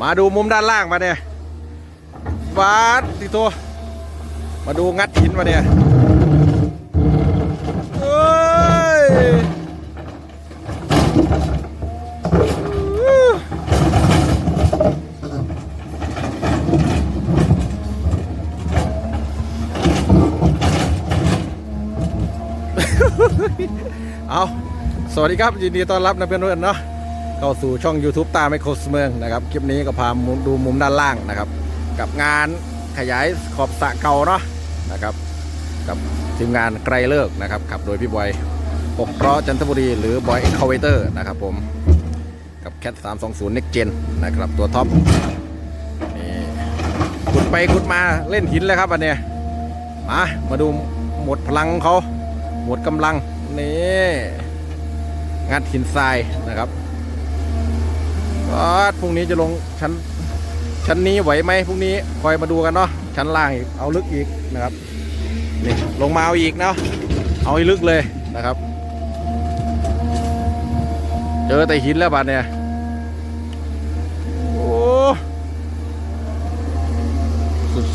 มาดูมุมด้านล่างมาเนี่ยวัดติโตมาดูงัดหินมาเนี่ยเฮ้ยเอาสวัสดีครับยินดีต้อนรับนะเพื่อนๆเนาะ เข้าสู่ช่อง YouTube ตาไมโครสเมืองนะครับคลิปนี้ก็พาดูมุมด้านล่างนะครับ กับงานขยายขอบสะเก่าเนาะนะครับกับทีมงานไกลเลิกนะครับขับโดยพี่บอยปกล้อจันทบุรีหรือบอยเอ็กคาเวเตอร์นะครับผมกับแคท320 Next Gen นะครับตัวท็อปนี่ขุดไปขุดมาเล่นหินเลยครับอันเนี้ยมามาดูหมดพลังของเขาหมดกำลังนี่งัดหินทรายนะครับ ก็พรุ่งนี้จะลงชั้นชั้นนี้ไหวไหมพรุ่งนี้คอยมาดูกันเนาะชั้นล่างอีกเอาลึกอีกนะครับนี่ลงมาเอาอีกเนาะเอาให้ลึกเลยนะครับ เจอแต่หินแล้วบาดเนี่ยโอ้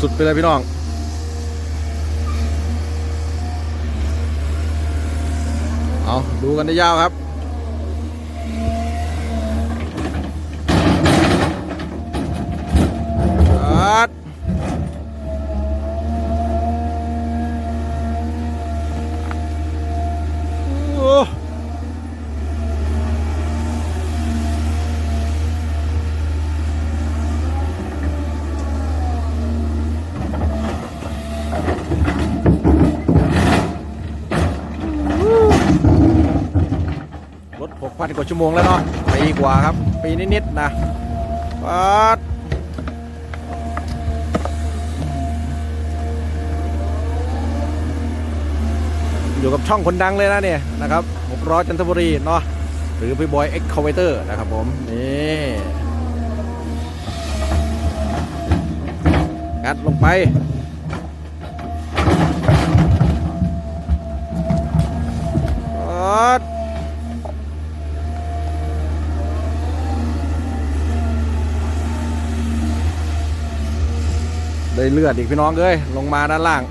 สุดๆไปเลยพี่น้องเอาดูกันได้ยาวครับ ชั่วโมงแล้วเนาะปีกว่าครับ ปีนิดๆนะปัดอยู่กับช่องคนดังเลยนะเนี่ยนะครับหกร้อจันทบุรีเนาะหรือพี่บอยเอ็กคาเวเตอร์นะครับผม นี่งัดลงไป ได้เลือดอีกพี่น้องเอ้ยลงมาด้านล่าง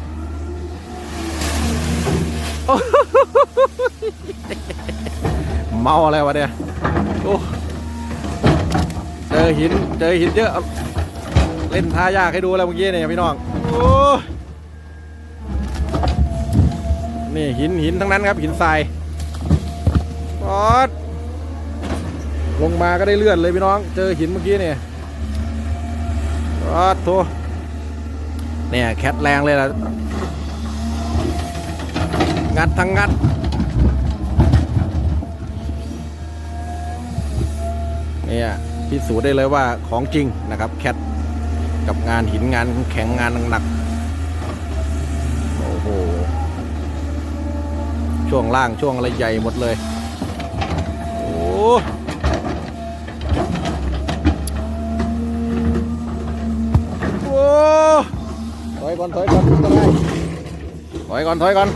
เมาอะไรวะเนี่ยโอ้เจอหินเจอหินเยอะเล่นท่ายากให้ดูแล้วเมื่อกี้เนี่ยพี่น้องโอ้นี่หินหินทั้งนั้นครับหินทรายปอดลงมาก็ได้เลือดเลยพี่น้อง เจอหินเมื่อกี้เนี่ยปอดโถ เนี่ยแคทแรงเลยล่ะ งัดทั้งงัด เนี่ยพิสูจน์ได้เลยว่าของจริงนะครับแคทกับงานหินงานแข็งงานหนักๆโอ้โห ช่วงล่างช่วงอะไรใหญ่หมดเลย โอ้ ก่อนถอยก่อนไม่ต้องไงถอยก่อนถอยก่อน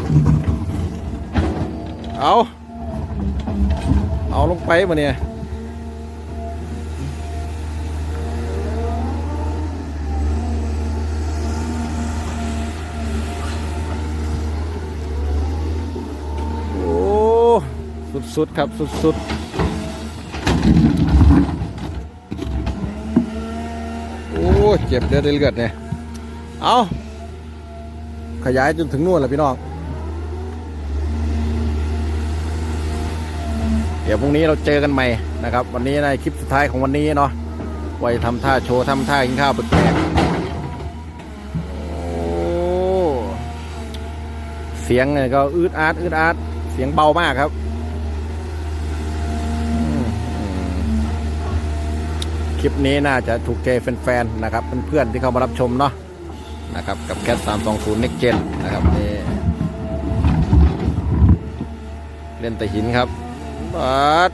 เอา เอาลงไปมาเนี่ยโอ้สุดๆครับสุดๆ โอ้ เจ็บเดือดเลือดเนี่ย เอา ขยายจนถึงนู่นแหละพี่น้อง เดี๋ยวพรุ่งนี้เราเจอกันใหม่นะครับ วันนี้ในคลิปสุดท้ายของวันนี้เนาะไว้ทำท่าโชว์ทำท่ากินข้าวแปลกๆโอ้เสียงเนี่ยก็อืดอาดอืดอาดเสียงเบามากครับ คลิปนี้น่าจะถูกใจแฟนๆนะครับเพื่อนๆที่เข้ามารับชมเนาะ นะครับกับแคท320 Next Gen นะครับนี่เล่นแต่หินครับบัด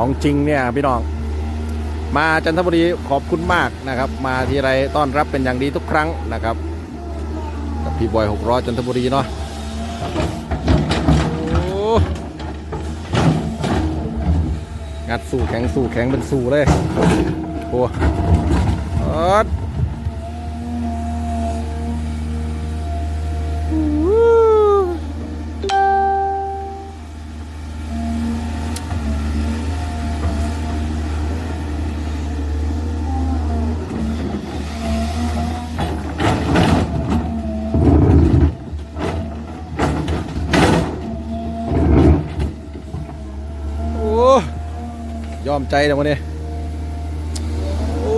ของจริงเนี่ยพี่น้อง มาจันทบุรีขอบคุณมากนะครับ มาทีไรต้อนรับเป็นอย่างดีทุกครั้งนะครับกับพี่บอยหกร้อยจันทบุรีเนาะงัดสู้แข็งสู้แข็งเป็นสู้เลยโอ้ ยอมใจเดี๋ยววันนี้โอ้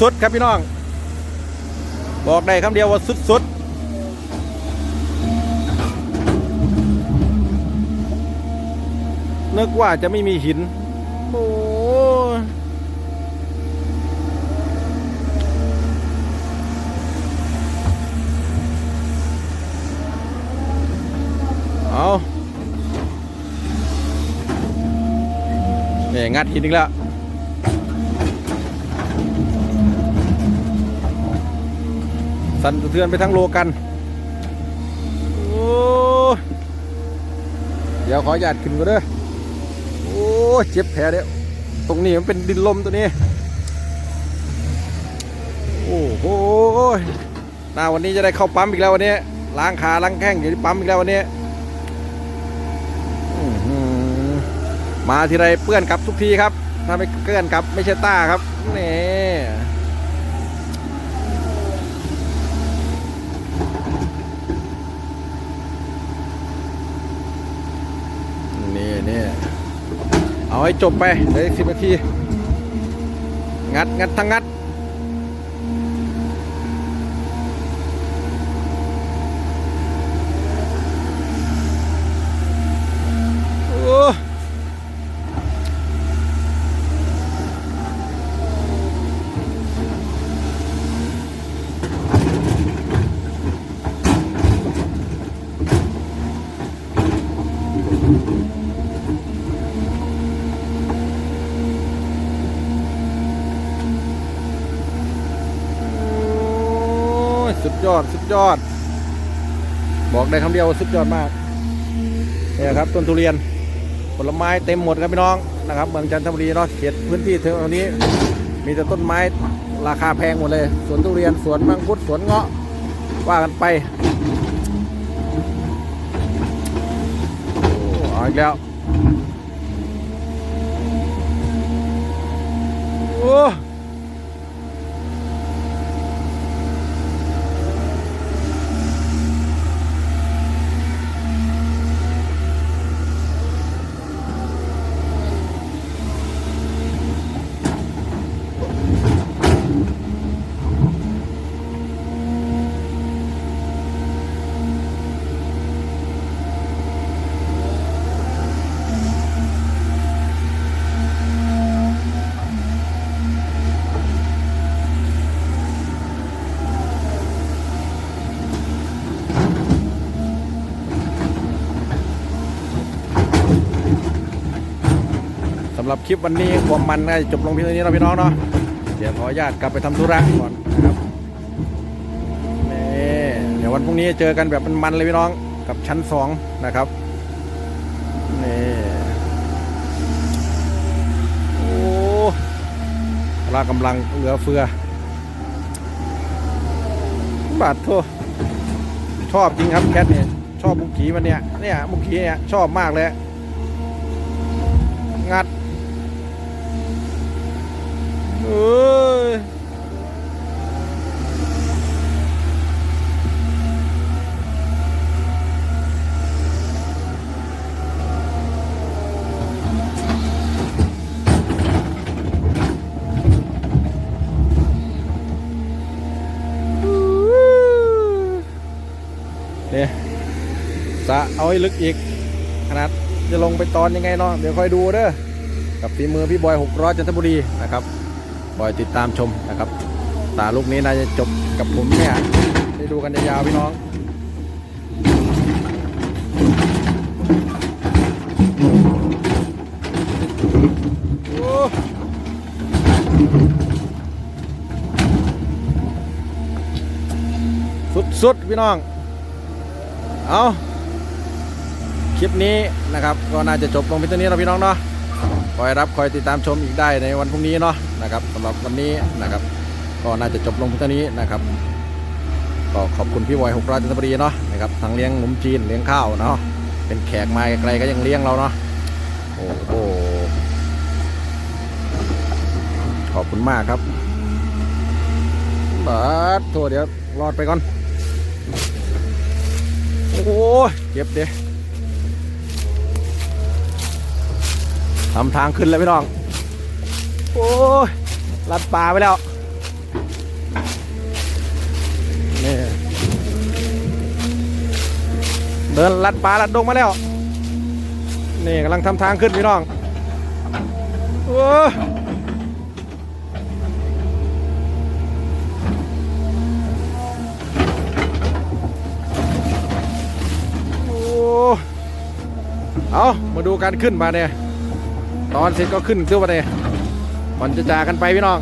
สุดๆครับพี่น้อง บอกได้คำเดียวว่าสุดๆนึกว่าจะไม่มีหิน โอ้เอา นี่ยงัดหินอีกแล้วสั่นสะเทือนไปทั้งโลกัน โอ้เดี๋ยวขอหยาดขึ้นก็เด้อโอ้เจ็บแผลเดี๋ยวตรงนี้มันเป็นดินลมตัวนี้ โอ้โหหน้าวันนี้จะได้เข้าปั๊มอีกแล้ววันนี้ล้างขาล้างแข้งอยู่ที่ปั๊มอีกแล้ววันนี้อื้อหือ มาทีไรเปื้อนกลับทุกทีครับ ถ้าไม่เปื้อนกลับไม่ใช่ต้าครับนี่นี่นี่เอาให้จบไปเหลยสิบนาที งัดงัดทั้งงัด โอ้ยสุด ยอด บอกได้คำเดียวว่าสุดยอดมากเนี่ยครับต้นทุเรียนผลไม้เต็มหมดครับพี่น้องนะครับเมืองจันทบุรีเนาะเขตพื้นที่แถวนี้ มีแต่ต้นไม้ราคาแพงหมดเลยสวนทุเรียนสวนมังคุดสวนเงาะว่ากันไปโอ้เอาอีกแล้วโอ้ หรับคลิปวันนี้ความมันน่าจะจบลงเพียงเท่านี้นะพี่น้องเนาะเดี๋ยวขออนุญาตกลับไปทำธุระก่อนนะครับนี่เดี๋ยววันพรุ่งนี้เจอกันแบบมันๆเลยพี่น้องกับชั้นสองนะครับนี่โอ้พละกำลังเหลือเฟือ บาดโทชอบจริงครับแคทเนี่ยชอบบุกขีมันเนี่ยเนี่ยบุกขีเนี่ยชอบมากเลย เอาให้ลึกอีก ขนาดจะลงไปตอนยังไงเนาะเดี๋ยวค่อยดูเด้อกับฝีมือพี่บอยหกร้อยจันทบุรีนะครับบอยติดตามชมนะครับตาลูกนี้น่าจะจบกับผมเนี่ยได้ดูกันยาวๆพี่น้องสุดๆพี่น้อง เอา คลิปนี้นะครับก็น่าจะจบลงเพียงเท่านี้เราพี่น้องเนาะคอยรับคอยติดตามชมอีกได้ในวันพรุ่งนี้เนาะนะครับสำหรับวันนี้นะครับก็น่าจะจบลงเพียงเท่านี้นะครับก็ขอบคุณพี่บอยหกร้อยจันทบุรีเนาะนะครับทั้งเลี้ยงหนุ่มจีนเลี้ยงข้าวเนาะเป็นแขกมาไกลๆก็ยังเลี้ยงเราเนาะโอ้โหขอบคุณมากครับบัดโทษเดี๋ยวรอดไปก่อน โอ้ยเจ็บเด้ ทำทางขึ้นเลยพี่น้อง โอ้ยลัดป่าไปแล้ว นี่ เดินลัดป่าลัดดงมาแล้ว นี่กำลังทำทางขึ้นพี่น้อง โอ้ยโอ้เอามาดูการขึ้นมาเนี่ย ตอนเสร็จก็ขึ้นเสื้อมาเนี่ยมันจะจากกันไปพี่น้อง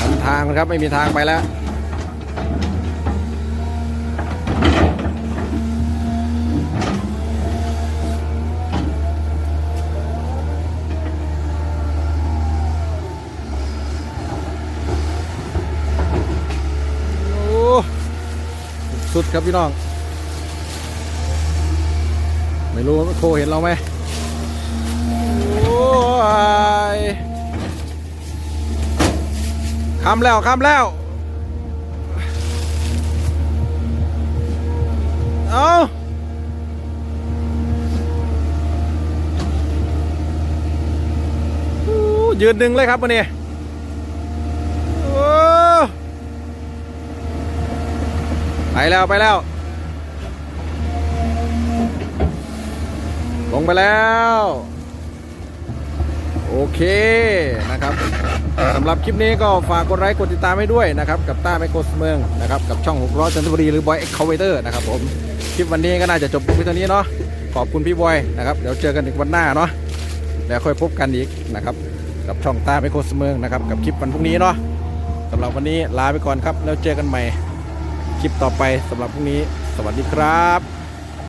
ทำทางนะครับไม่มีทางไปแล้ว โอ้สุด ครับพี่น้อง ไม่รู้โคเห็นเราไหมโอ้ยคำแล้วคำแล้ว เอาอยืนหนึ่งเลยครับวันนี้โอ้ ไปแล้วไปแล้ว ลงไปแล้ว โอเคนะครับสำหรับคลิปนี้ก็ฝากกดไลค์กดติดตามให้ด้วยนะครับ กับต้าไมโครสเมืองนะครับ กับช่อง6ล้อจันทบุรีหรือบอยเอ็กคาเวเตอร์นะครับผม คลิปวันนี้ก็น่าจะจบเพียงเท่านี้เนาะขอบคุณพี่บอยนะครับ เดี๋ยวเจอกันอีกวันหน้าเนาะแล้วค่อยพบกันอีกนะครับ กับช่องต้าไมโครสเมืองนะครับ กับคลิปวันพรุ่งนี้เนาะสำหรับวันนี้ลาไปก่อนครับ แล้วเจอกันใหม่ คลิปต่อไปสำหรับพรุ่งนี้ สวัสดีครับ